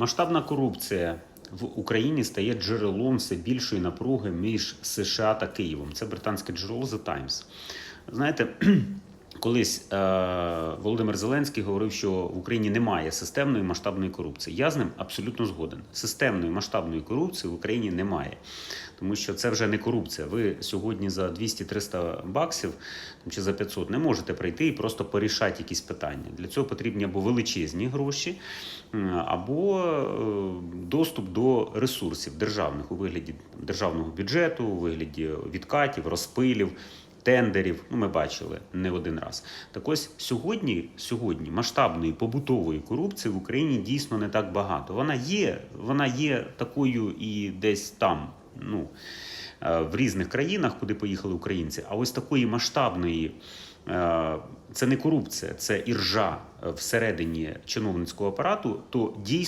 Масштабна корупція в Україні стає джерелом все більшої напруги між США та Києвом. Це британське джерело The Times. Знаєте, колись е, Володимир Зеленський говорив, що в Україні немає системної масштабної корупції. Я з ним абсолютно згоден. Системної масштабної корупції в Україні немає. Тому що це вже не корупція. Ви сьогодні за 200-300 баксів чи за 500 не можете прийти і просто порішати якісь питання. Для цього потрібні або величезні гроші, або е, доступ до ресурсів державних у вигляді державного бюджету, у вигляді відкатів, розпилів. Тендерів, ну ми бачили не один раз. Так ось сьогодні, сьогодні масштабної побутової корупції в Україні дійсно не так багато. Вона є, вона є такою і десь там, ну е, в різних країнах, куди поїхали українці. А ось такої масштабної е, це не корупція, це іржа е, всередині чиновницького апарату, то дійсно.